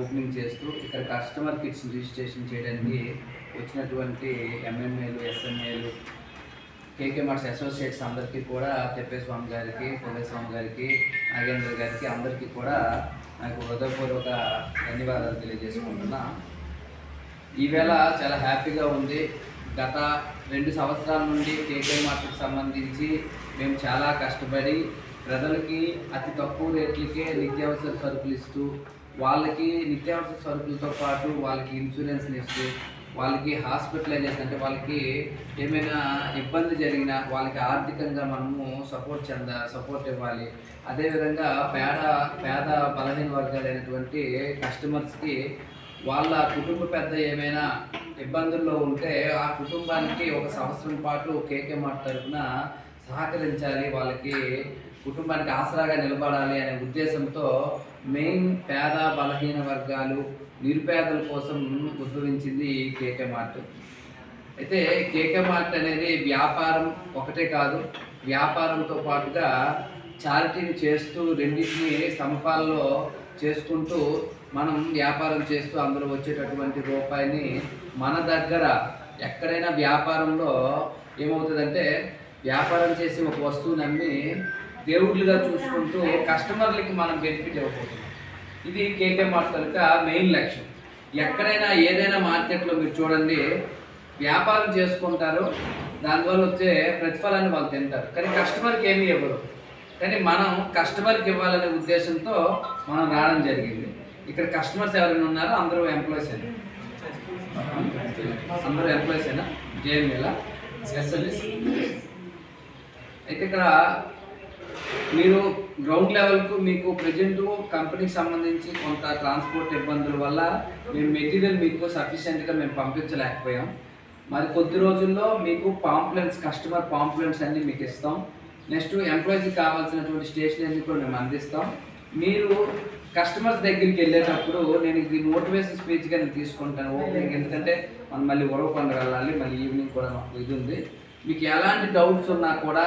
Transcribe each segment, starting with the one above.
Opening చేస్తూ ఇక్కడ customer kits registration చేయడానికి వచ్చినటువంటి ఎంఎంఏలు ఎస్ఎంఏలు కేకే మార్ట్స్ అసోసియేట్స్ అందరికీ కూడా తెప్పేస్వామి గారికి స్వామి గారికి నాగేంద్ర గారికి అందరికీ కూడా నాకు హృదయపూర్వక ధన్యవాదాలు తెలియజేసుకుంటున్నా. ఈవేళ చాలా హ్యాపీగా ఉంది. గత రెండు సంవత్సరాల నుండి కేకే మార్ట్కి సంబంధించి మేము చాలా కష్టపడి ప్రజలకి అతి తక్కువ రేట్లకే నిత్యావసర సరుకులు ఇస్తూ వాళ్ళకి నిత్యావసర సరుకులతో పాటు వాళ్ళకి ఇన్సూరెన్స్ ఇస్తూ వాళ్ళకి హాస్పిటలైజేషన్ అంటే వాళ్ళకి ఏమైనా ఇబ్బంది జరిగినా వాళ్ళకి ఆర్థికంగా మనము సపోర్ట్ చెంద సపోర్ట్ ఇవ్వాలి. అదేవిధంగా పేద పేద బలహీన వర్గాలైనటువంటి కస్టమర్స్కి వాళ్ళ కుటుంబ పెద్ద ఏమైనా ఇబ్బందుల్లో ఉంటే ఆ కుటుంబానికి ఒక సంవత్సరం పాటు కేకే మార్ట్ తరఫున సహకరించాలి. వాళ్ళకి కుటుంబానికి ఆసరాగా నిలబడాలి అనే ఉద్దేశంతో మెయిన్ పేద బలహీన వర్గాలు నిరుపేదల కోసం ఉద్భవించింది ఈ కేకే మార్ట్. అయితే కేకే మార్ట్ అనేది వ్యాపారం ఒకటే కాదు వ్యాపారంతో పాటుగా చారిటీని చేస్తూ రెండింటిని సమపాల్లో చేసుకుంటూ మనం వ్యాపారం చేస్తూ అందులో వచ్చేటటువంటి రూపాయిని మన దగ్గర ఎక్కడైనా వ్యాపారంలో ఏమవుతుందంటే వ్యాపారం చేసి ఒక వస్తువుని అమ్మి దేవుళ్ళుగా చూసుకుంటూ కస్టమర్లకి మనం బెనిఫిట్ ఇవ్వకూడదు ఇది కేకే మార్ట్ యొక్క మెయిన్ లక్ష్యం. ఎక్కడైనా ఏదైనా మార్కెట్లో మీరు చూడండి వ్యాపారం చేసుకుంటారు దానివల్ల వచ్చే ప్రతిఫలాన్ని వాళ్ళు తింటారు. కానీ కస్టమర్కి ఏమీ ఇవ్వరు. కానీ మనం కస్టమర్కి ఇవ్వాలనే ఉద్దేశంతో మనం రావడం జరిగింది. ఇక్కడ కస్టమర్స్ ఎవరైనా ఉన్నారో అందరూ ఎంప్లాయీస్ అయినా అందరూ ఎంప్లాయీస్ అయినా జేఎంఏలా ఎస్ఎల్ఎస్ అయితే ఇక్కడ మీరు గ్రౌండ్ లెవెల్కు మీకు ప్రజెంట్ కంపెనీకి సంబంధించి కొంత ట్రాన్స్పోర్ట్ ఇబ్బందుల వల్ల మేము మెటీరియల్ మీకు సఫిషియెంట్గా మేము పంపించలేకపోయాం. మరి కొద్ది రోజుల్లో మీకు పాంప్లెంట్స్ కస్టమర్ పాంప్లెంట్స్ అన్నీ మీకు ఇస్తాం. నెక్స్ట్ ఎంప్లాయీస్కి కావాల్సినటువంటి స్టేషనరీ కూడా మేము అందిస్తాం. మీరు కస్టమర్స్ దగ్గరికి వెళ్ళేటప్పుడు నేను ఇది మోటివేషన్ స్పీచ్గా నేను తీసుకుంటాను. ఓపెనింగ్ ఎందుకంటే మనం మళ్ళీ ఉరవకొండ వెళ్ళాలి మళ్ళీ ఈవినింగ్ కూడా మాకు ఇది ఉంది. మీకు ఎలాంటి డౌట్స్ ఉన్నా కూడా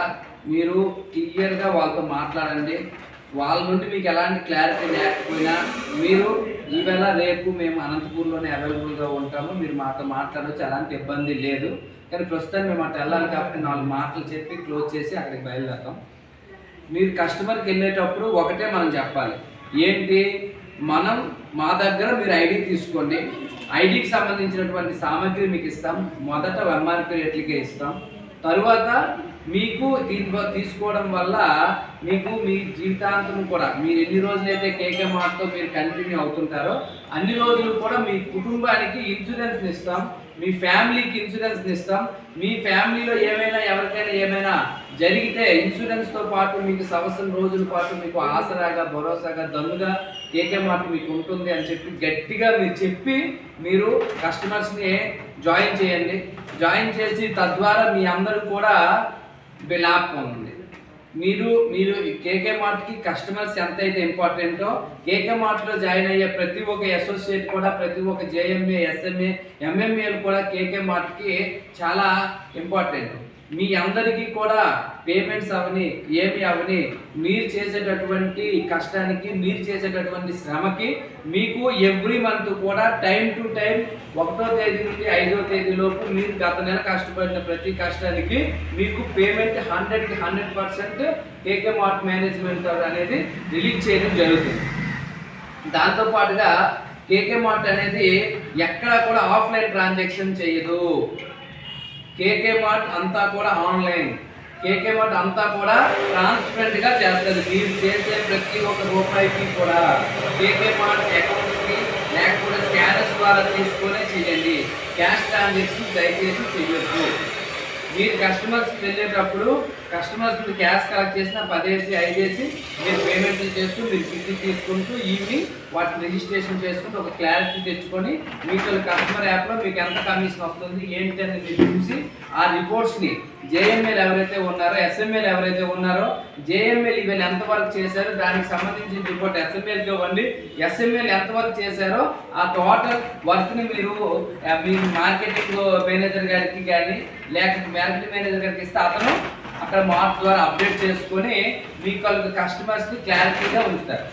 మీరు క్లియర్గా వాళ్ళతో మాట్లాడండి. వాళ్ళ నుండి మీకు ఎలాంటి క్లారిటీ లేకపోయినా మీరు ఈవేళ రేపు మేము అనంతపూర్లోనే అవైలబుల్గా ఉంటాము. మీరు మాతో మాట్లాడవచ్చు ఎలాంటి ఇబ్బంది లేదు. కానీ ప్రస్తుతం మేము అటు వెళ్ళాలి కాబట్టి నాలుగు మాటలు చెప్పి క్లోజ్ చేసి అక్కడికి బయలుదేరతాం. మీరు కస్టమర్కి వెళ్ళేటప్పుడు ఒకటే మనం చెప్పాలి. ఏంటి? మనం మా దగ్గర మీరు ఐడి తీసుకోండి. ఐడికి సంబంధించినటువంటి సామాగ్రి మీకు ఇస్తాం. మొదట ఎంఆర్పీ రేట్లకే ఇస్తాం. తరువాత మీకు దీంట్లో తీసుకోవడం వల్ల మీకు మీ జీవితాంతం కూడా మీరు ఎన్ని రోజులైతే కేకే మార్ట్తో మీరు కంటిన్యూ అవుతుంటారో అన్ని రోజులు కూడా మీ కుటుంబానికి ఇన్సూరెన్స్ ఇస్తాం మీ ఫ్యామిలీకి ఇన్సూరెన్స్ ఇస్తాం మీ ఫ్యామిలీలో ఏమైనా ఎవరికైనా ఏమైనా జరిగితే ఇన్సూరెన్స్తో పాటు మీకు సంవత్సరం రోజుల పాటు మీకు ఆసరాగా భరోసాగా దన్నుగా కేకే మాట మీకు ఉంటుంది అని చెప్పి గట్టిగా మీరు చెప్పి మీరు కస్టమర్స్ని జాయిన్ చేయండి. జాయిన్ చేసి తద్వారా మీ అందరూ కూడా లాభం ఉంది మీరు మీరు కేకే మార్ట్కి కస్టమర్స్ ఎంత అయితే ఇంపార్టెంటో కేకే మార్ట్లో జాయిన్ అయ్యే ప్రతి ఒక్క అసోసియేట్ కూడా ప్రతి ఒక్క జేఎంఏ ఎస్ఎంఏ ఎంఎంఏలు కూడా కేకే మార్ట్కి చాలా ఇంపార్టెంట్ మీ అందరికీ కూడా పేమెంట్స్ అవని ఏమి అవని మీరు చేసేటటువంటి కష్టానికి మీరు చేసేటటువంటి శ్రమకి మీకు ఎవ్రీ మంత్ కూడా టైం టు టైం ఒకటో తేదీ నుండి ఐదో తేదీ లోపు మీరు గత నెల కష్టపడిన ప్రతి కష్టానికి మీకు పేమెంట్ హండ్రెడ్కి hundred percent KK mart management అనేది రిలీజ్ చేయడం జరుగుతుంది. దాంతోపాటుగా కేకే మార్ట్ అనేది ఎక్కడ కూడా ఆఫ్లైన్ ట్రాన్సాక్షన్ చేయదు. కేకే మార్ట్ అంతా కూడా ఆన్లైన్ కేకే మార్ట్ అంతా కూడా ట్రాన్స్పరెంట్గా చేస్తుంది. మీరు చేసే ప్రతి ఒక్క రూపాయికి కూడా కేకే మార్ట్ అకౌంట్కి కి లేకపోతే స్కానర్స్ ద్వారా తీసుకునే చేయండి. క్యాష్ ట్రాన్సాక్షన్ దయచేసి చేయొద్దు. మీరు కస్టమర్స్ వెళ్ళేటప్పుడు కస్టమర్స్ క్యాష్ కలెక్ట్ చేసిన పదేసి ఐదేసి మీరు పేమెంట్లు చేస్తూ మీరు కిట్టి తీసుకుంటూ ఈవినింగ్ వాటిని రిజిస్ట్రేషన్ చేసుకుంటూ ఒక క్లారిటీ తెచ్చుకొని మీకు కస్టమర్ యాప్లో మీకు ఎంత కమిషన్ వస్తుంది ఏంటి అని మీరు చూసి ఆ రిపోర్ట్స్ని జేఎంఎల్ ఎవరైతే ఉన్నారో ఎస్ఎంఎల్ ఎవరైతే ఉన్నారో జేఎంఎల్ వీళ్ళు ఎంతవరకు చేశారో దానికి సంబంధించిన రిపోర్ట్ ఎస్ఎంఎల్కి ఇవ్వండి. ఎస్ఎంఎల్ ఎంతవరకు చేశారో ఆ టోటల్ వర్క్ని మీరు మీ మార్కెటింగ్ మేనేజర్ గారికి కానీ లేకపోతే మార్కెటింగ్ మేనేజర్ గారికి ఇస్తే అతను అక్కడ మార్క్ ద్వారా అప్డేట్ చేసుకొని మీకు కస్టమర్స్ని క్లారిటీగా ఉంచుతారు.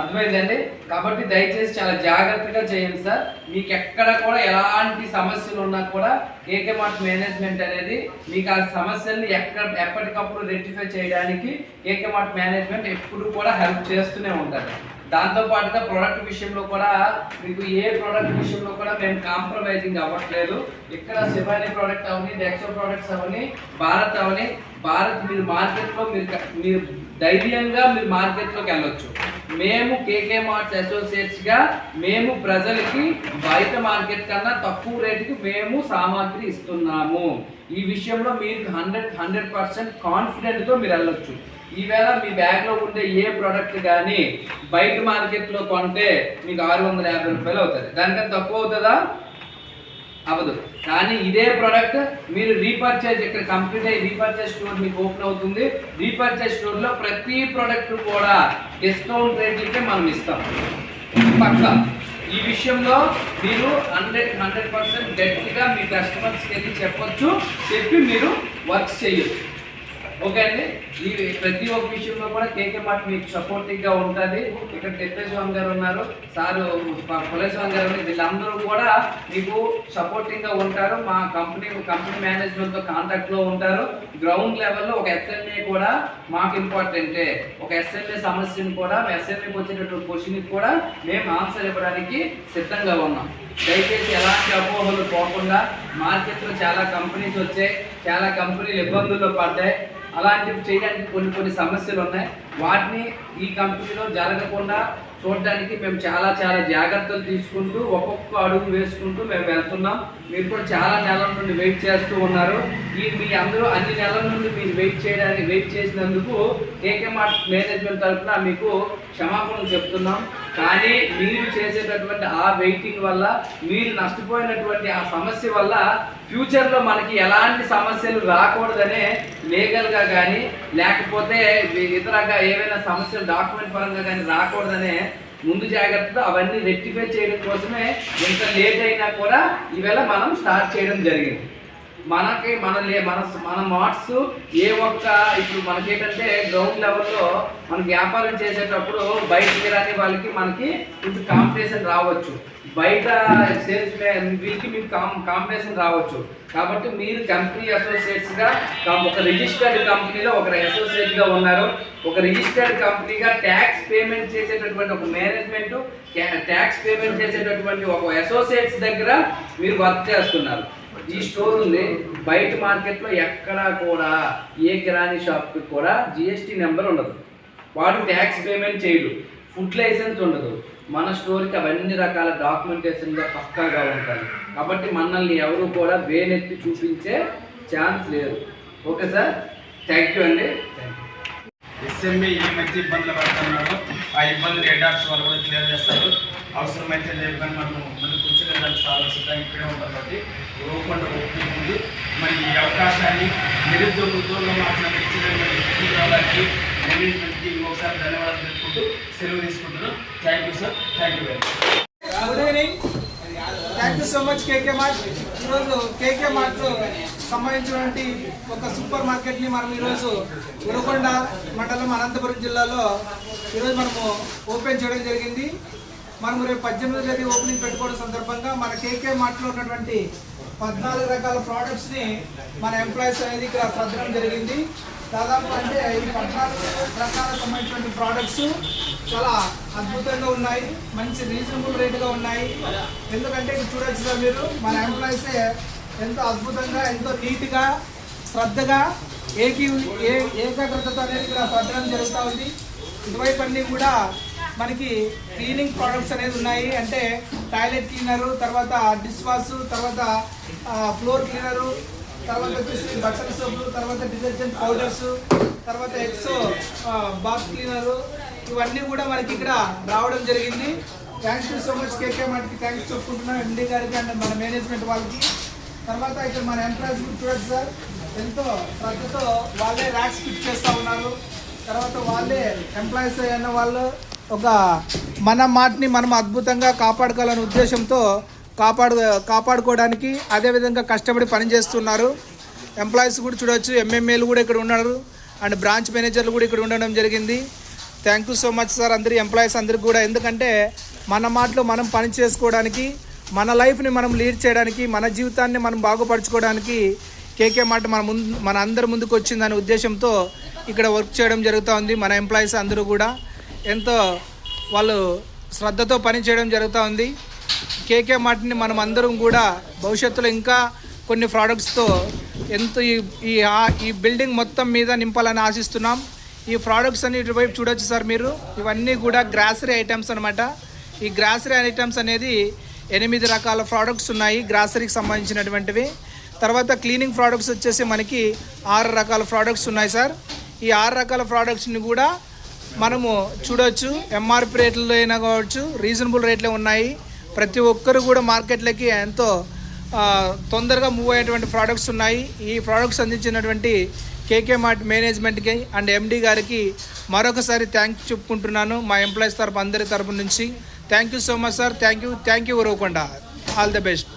అర్థమైందండి? కాబట్టి దయచేసి చాలా జాగ్రత్తగా చేయండి సార్. మీకు ఎక్కడ కూడా ఎలాంటి సమస్యలు ఉన్నా కూడా కేకే మార్ట్ మేనేజ్మెంట్ అనేది మీకు ఆ సమస్యల్ని ఎక్కడ ఎప్పటికప్పుడు రెక్టిఫై చేయడానికి కేకే మార్ట్ మేనేజ్మెంట్ ఎప్పుడు కూడా హెల్ప్ చేస్తూనే ఉంటారు దాంతో పాటుగా ప్రోడక్ట్ విషయంలో కూడా మీకు ఏ ప్రోడక్ట్ విషయంలో కూడా మేము కాంప్రమైజింగ్ అవ్వట్లేదు. ఇక్కడ శివాని ప్రోడక్ట్ అవని డెక్సో ప్రోడక్ట్స్ అవని భారత్ అవని భారత్ మీరు మార్కెట్లో మీరు మీరు ధైర్యంగా మీరు మార్కెట్లోకి వెళ్ళొచ్చు. మేము కేకే మార్ట్స్ అసోసియేట్స్గా మేము ప్రజలకి బయట మార్కెట్ కన్నా తక్కువ రేటుకి మేము సామాగ్రి ఇస్తున్నాము. ఈ విషయంలో మీరు హండ్రెడ్ హండ్రెడ్ పర్సెంట్ కాన్ఫిడెంట్తో మీరు వెళ్ళొచ్చు. ఈవేళ మీ బ్యాగ్లో ఉండే ఏ ప్రోడక్ట్ కానీ బయట మార్కెట్లో కొంటే మీకు ఆరు వందల యాభై రూపాయలు అవుతుంది. దానికన్నా తక్కువ అవుతుందా? అవ్వదు. కానీ ఇదే ప్రోడక్ట్ మీరు రీపర్చేజ్ ఇక్కడ కంప్లీట్ అయ్యి రీపర్చేజ్ స్టోర్ మీకు ఓపెన్ అవుతుంది. రీపర్చేజ్ స్టోర్లో ప్రతి ప్రోడక్ట్ కూడా డిస్కౌంట్ రేట్లకే మనం ఇస్తాం. పక్క. ఈ విషయంలో మీరు హండ్రెడ్ హండ్రెడ్ పర్సెంట్ డెట్గా మీ కస్టమర్స్కి వెళ్ళి చెప్పొచ్చు చెప్పి మీరు వర్క్ చేయొచ్చు. ఓకే అండి. ఈ ప్రతి ఒక్క విషయంలో కూడా కేకే పార్టీ మీకు సపోర్టివ్గా ఉంటుంది. ఇక్కడ తిప్పేస్వామి గారు ఉన్నారు. సారు కులేశ్వామి గారు ఉన్నారు. వీళ్ళందరూ కూడా మీకు సపోర్టింగ్గా ఉంటారు. మా కంపెనీ కంపెనీ మేనేజ్మెంట్తో కాంటాక్ట్లో ఉంటారు. గ్రౌండ్ లెవెల్లో ఒక ఎస్ఎంఏ కూడా మాకు ఇంపార్టెంటే ఒక ఎస్ఎంఏ సమస్యను కూడా ఎస్ఎంఏకి వచ్చేటటువంటి క్వశ్చన్ కూడా మేము ఆన్సర్ ఇవ్వడానికి సిద్ధంగా ఉన్నాం. దయచేసి ఎలాంటి అపోహలు పోకుండా మార్కెట్లో చాలా కంపెనీస్ వచ్చాయి. చాలా కంపెనీలు ఇబ్బందుల్లో పడ్డాయి. అలాంటివి చేయడానికి కొన్ని కొన్ని సమస్యలు ఉన్నాయి. వాటిని ఈ కంపెనీలో జరగకుండా చూడడానికి మేము చాలా చాలా జాగ్రత్తలు తీసుకుంటూ ఒక్కొక్క అడుగు వేసుకుంటూ మేము వెళ్తున్నాం. మీరు కూడా చాలా నెలల నుండి వెయిట్ చేస్తూ ఉన్నారు. ఈ మీ అందరూ అన్ని నెలల నుండి మీరు వెయిట్ చేయడానికి వెయిట్ చేసినందుకు కేకే మార్ట్ మేనేజ్మెంట్ తరఫున మీకు క్షమాపణలు చెప్తున్నాం. కానీ మీరు చేసేటటువంటి ఆ వెయిటింగ్ వల్ల మీరు నష్టపోయినటువంటి ఆ సమస్య వల్ల ఫ్యూచర్లో మనకి ఎలాంటి సమస్యలు రాకూడదనే లీగల్గా కానీ లేకపోతే ఇతరగా ఏవైనా సమస్యలు డాక్యుమెంట్ పరంగా కానీ రాకూడదనే ముందు జాగ్రత్తతో అవన్నీ రెక్టిఫై చేయడం కోసమే ఎంత లేట్ అయినా కూడా ఈవేళ మనం స్టార్ట్ చేయడం జరిగింది. మనకి మన లే మన మన మార్ట్స్ ఏ ఒక్క ఇప్పుడు మనకేంటంటే గ్రౌండ్ లెవెల్లో మనకి వ్యాపారం చేసేటప్పుడు బయటకి రాని వాళ్ళకి మనకి కొంచెం కాంపిటీషన్ రావచ్చు. బయట సేల్స్ వీళ్ళకి మీకు కాం కాంపిటీషన్ రావచ్చు. కాబట్టి మీరు కంపెనీ అసోసియేట్స్గా ఒక రిజిస్టర్డ్ కంపెనీలో ఒక అసోసియేట్గా ఉన్నారు. ఒక రిజిస్టర్డ్ కంపెనీగా ట్యాక్స్ పేమెంట్ చేసేటటువంటి ఒక మేనేజ్మెంట్ ట్యాక్స్ పేమెంట్ చేసేటటువంటి ఒక అసోసియేట్స్ దగ్గర మీరు వర్క్ చేస్తున్నారు. ఈ స్టోర్ ఉంది బయట మార్కెట్లో ఎక్కడా కూడా ఏ కిరాణీ షాప్కి కూడా జిఎస్టీ నెంబర్ ఉండదు. వాడు ట్యాక్స్ పేమెంట్ చేయడు. ఫుడ్ లైసెన్స్ ఉండదు. మన స్టోర్కి అవన్నీ రకాల డాక్యుమెంటేషన్గా పక్కాగా ఉంటాయి. కాబట్టి మనల్ని ఎవరు కూడా వేనెత్తి చూపించే ఛాన్స్ లేదు. Okay sir? థ్యాంక్ యూ అండి. థ్యాంక్ యూ ఎస్ఎంఈ ఏమైతే ఇబ్బందులు పడుతున్నారో. ఆ ఇబ్బందులు హెడ్ వాళ్ళు కూడా క్లియర్ చేస్తారు. అవసరమైతే రేపు కానీ మనం మళ్ళీ కూర్చునేదానికి చాలా సిద్ధంగా ఇక్కడే ఉంటాం కాబట్టి రూపండ ఓపెనింగ్ ఉంది మరి ఈ అవకాశాన్ని నిరుద్యోగ ఉద్యోగంలో మాత్రం ఇచ్చినటువంటి మేనేజ్మెంట్కి ఇంకొకసారి ధన్యవాదాలు తెలుపుకుంటూ సెలవు తీసుకుంటున్నాం thank you sir thank you very much good evening thank you so much KK Mart ఈరోజు కేకే మార్ట్ సంబంధించినటువంటి ఒక సూపర్ మార్కెట్ని మనం ఈరోజు ఉరకొండ మండలం అనంతపురం జిల్లాలో ఈరోజు మనము ఓపెన్ చేయడం జరిగింది. మనము రేపు పద్దెనిమిది తేదీ ఓపెనింగ్ పెట్టుకోవడం సందర్భంగా మన కేకే మార్ట్లో ఉన్నటువంటి పద్నాలుగు రకాల ప్రోడక్ట్స్ని మన ఎంప్లాయీస్ అనేది ఇక్కడ సర్దడం జరిగింది. దాదాపు అంటే ఈ పద్నాలుగు రకాల సంబంధించిన ప్రోడక్ట్స్ చాలా అద్భుతంగా ఉన్నాయి. మంచి రీజనబుల్ రేటుగా ఉన్నాయి. ఎందుకంటే ఇక్కడ చూడొచ్చు సార్ మీరు మన ఎంప్లాయీస్ ఎంతో అద్భుతంగా ఎంతో నీట్గా శ్రద్ధగా ఏకీ ఏ ఏకాగ్రతతో అనేది ఇక్కడ సర్దడం జరుగుతూ ఉంది. ఇటువైపు అన్నీ కూడా మనకి క్లీనింగ్ ప్రోడక్ట్స్ అనేది ఉన్నాయి. అంటే టాయిలెట్ క్లీనరు తర్వాత డిష్ వాష్ తర్వాత ఫ్లోర్ క్లీనరు తర్వాత వచ్చేసి బట్టల సోపులు తర్వాత డిటర్జెంట్ పౌడర్స్ తర్వాత ఎక్సో బాత్ క్లీనరు ఇవన్నీ కూడా మనకి ఇక్కడ రావడం జరిగింది. Thanks you so much KK మనకి థ్యాంక్స్ చెప్పుకుంటున్నాం. ఎండి గారికి అండ్ మన మేనేజ్మెంట్ వాళ్ళకి. తర్వాత ఇక్కడ మన ఎంప్లాయీస్ చూడొచ్చు సార్. ఎంతో శ్రద్ధతో వాళ్ళే ర్యాక్స్ ఫిట్ చేస్తూ ఉన్నారు. తర్వాత వాళ్ళే ఎంప్లాయీస్ అయిన వాళ్ళు ఒక మన మాటని మనం అద్భుతంగా కాపాడుకోవాలనే ఉద్దేశంతో కాపాడు కాపాడుకోవడానికి అదేవిధంగా కష్టపడి పనిచేస్తున్నారు. ఎంప్లాయీస్ కూడా చూడవచ్చు ఎంఎంఏలు కూడా ఇక్కడ ఉన్నారు. అండ్ బ్రాంచ్ మేనేజర్లు కూడా ఇక్కడ ఉండడం జరిగింది. Thank you so much sir అందరి ఎంప్లాయీస్ అందరికి కూడా. ఎందుకంటే మన మాటలో మనం పని చేసుకోవడానికి మన లైఫ్ని మనం లీడ్ చేయడానికి మన జీవితాన్ని మనం బాగుపరచుకోవడానికి కేకే మాట మన ముందు మన అందరి ముందుకు వచ్చిందనే ఉద్దేశంతో ఇక్కడ వర్క్ చేయడం జరుగుతూ ఉంది. మన ఎంప్లాయీస్ అందరూ కూడా. ఎంతో వాళ్ళు శ్రద్ధతో పనిచేయడం జరుగుతూ ఉంది. కేకే మార్ట్ని మనం అందరం కూడా భవిష్యత్తులో ఇంకా కొన్ని ప్రోడక్ట్స్తో ఎంతో ఈ ఈ ఈ బిల్డింగ్ మొత్తం మీద నింపాలని ఆశిస్తున్నాం. ఈ ప్రోడక్ట్స్ అన్ని ఇటువైపు చూడొచ్చు సార్ మీరు. ఇవన్నీ కూడా గ్రాసరీ ఐటమ్స్ అనమాట ఈ గ్రాసరీ ఐటమ్స్ అనేది ఎనిమిది రకాల ప్రోడక్ట్స్ ఉన్నాయి గ్రాసరీకి సంబంధించినటువంటివి. తర్వాత క్లీనింగ్ ప్రోడక్ట్స్ వచ్చేసి మనకి ఆరు రకాల ప్రోడక్ట్స్ ఉన్నాయి సార్. ఈ ఆరు రకాల ప్రోడక్ట్స్ని కూడా మనము చూడవచ్చు ఎంఆర్పి రేట్లలో అయినా కావచ్చు రీజనబుల్ రేట్లే ఉన్నాయి. ప్రతి ఒక్కరు కూడా మార్కెట్లకి ఎంతో తొందరగా మూవ్ అయ్యేటువంటి ప్రోడక్ట్స్ ఉన్నాయి. ఈ ప్రోడక్ట్స్ అందించినటువంటి కేకే మార్ట్ మేనేజ్మెంట్కి అండ్ ఎండి గారికి మరొకసారి థ్యాంక్ చెప్పుకుంటున్నాను. మా ఎంప్లాయీస్ తరపు అందరి తరపు నుంచి. Thank you so much sir thank you thank you Uravakonda all the best